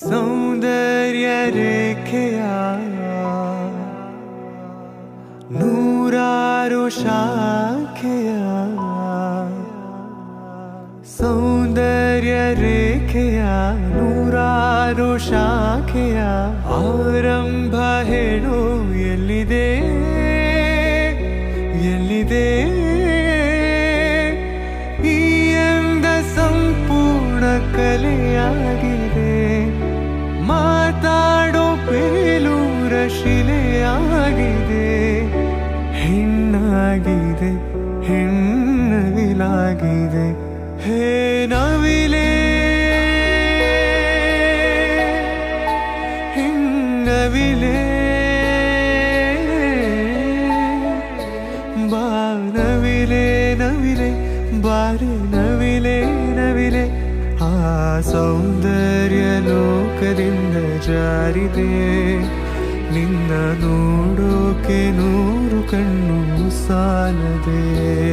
ಸೌಂದರ್ಯ ರೇಖೆಯ ನೂರಾರು ಶಾಖೆಯ ಸೌಂದರ್ಯ ರೇಖೆಯ ನೂರಾರು ಶಾಖೆಯ ಆರಂಭ ಹೇಳು ಎಲ್ಲಿದೆ? ಎಲ್ಲಿದೆ? ಮಾತಾಡೋ ಬೇಲೂರ ಶಿಲೆಯಾಗಿದೆ. ಹೆಣ್ಣಾಗಿದೆ ಹೆಣ್ಣವಿಲಾಗಿದೆ ಹೇ ನವಿಲೆ ಹೆಣ್ಣವಿಲೆ. ಬಾ ನವಿಲೆ ನವಿಲೆ ಬಾರೆ ನವಿಲೆ. ಸೌಂದರ್ಯ ಲೋಕದಿಂದ ಜಾರಿದೆ. ನಿನ್ನ ನೋಡೋಕೆ ನೂರು ಕಣ್ಣು ಸಾಲದೆ.